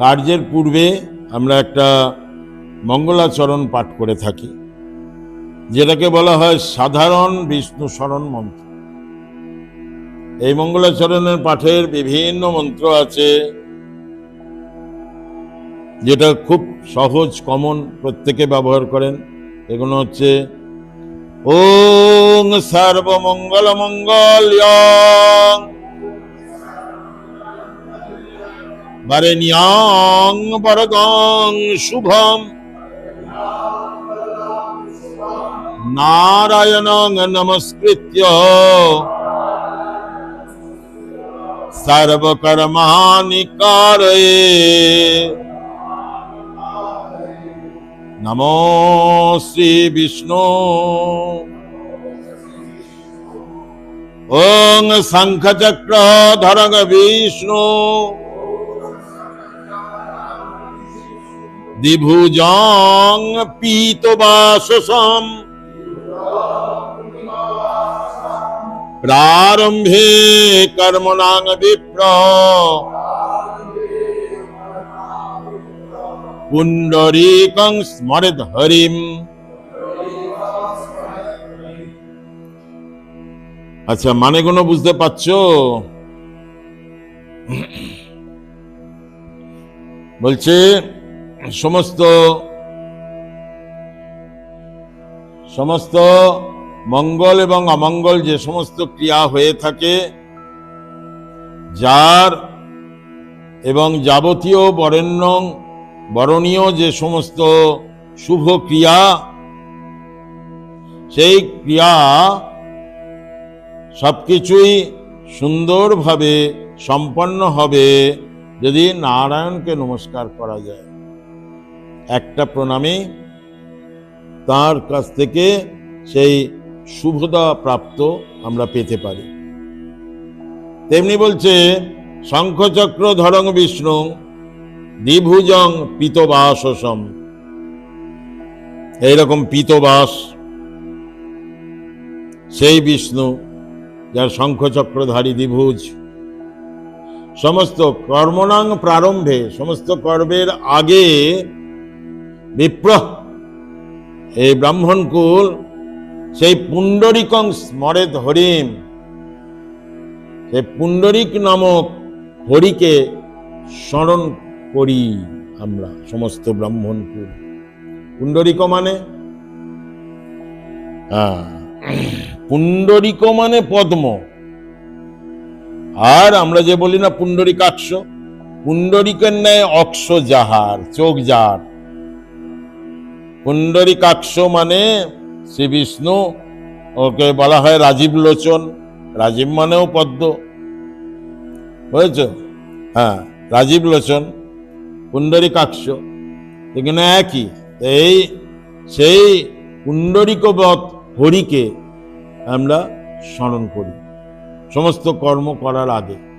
কার্যের পূর্বে আমরা একটা মঙ্গলাচরণ পাঠ করে থাকি, যেটাকে বলা হয় সাধারণ বিষ্ণু স্মরণ মন্ত্র। এই মঙ্গলাচরণের পাঠের বিভিন্ন মন্ত্র আছে, যেটা খুব সহজ কমন প্রত্যেকে ব্যবহার করেন। এগুলো হচ্ছে, ওং সর্বমঙ্গল মঙ্গল বরেণ্যং বরগং শুভম নারায়ণং নমস্কৃত্য সর্বকর্মাণি কারয়ে নমো শ্রী বিষ্ণু ওং শঙ্খচক্র ধরগ বিষ্ণু দ্বিভুজং পীতবাসসম। প্রারম্ভে কর্মণাং বিপ্র। পুণ্ডরীকং স্মরেদ হরিম আচ্ছা মানে কোনো বুঝতে পারছ? বলছে সমস্ত সমস্ত মঙ্গল এবং অমঙ্গল যে সমস্ত ক্রিয়া হয়ে থাকে, যার এবং যাবতীয় বরেণ্য, বরণীয় যে সমস্ত শুভ ক্রিয়া, সেই ক্রিয়া সবকিছুই সুন্দরভাবে সম্পন্ন হবে যদি নারায়ণকে নমস্কার করা যায়। একটা প্রণামে তার কাছ থেকে সেই শুভতা প্রাপ্ত আমরা পেতে পারি। তেমনি বলছে, শঙ্খচক্র ধরং বিষ্ণু, দ্বিভুজং পিতবাসম এইরকম পিতবাস, সেই বিষ্ণু যার শঙ্খচক্রধারী দ্বিভুজ। সমস্ত কর্মনাং প্রারম্ভে, সমস্ত কর্মের আগে বিপ্র এই ব্রাহ্মণকুল সেই পুণ্ডরিকং স্মরেত হরিম সেই পুণ্ডরিক নামক হরিকে স্মরণ করি আমরা সমস্ত ব্রাহ্মণকুল পুণ্ডরিক মানে? হ্যাঁ, পুণ্ডরিক মানে পদ্ম। আর আমরা যে বলি না পুণ্ডরিকাক্ষ পুণ্ডরিকের ন্যায় অক্ষ যাহার চোখ যার পুণ্ডরিকাক্ষ মানে শ্রী বিষ্ণু, ওকে বলা হয় রাজীব লোচন, রাজীব মানেও পদ্ম। বুঝেছ? হ্যাঁ রাজীব লোচন, পুণ্ডরিকাক্ষ। এখানে একই, এই সেই পুণ্ডরিকবৎ হরিকে আমরা স্মরণ করি। সমস্ত কর্ম করার আগে।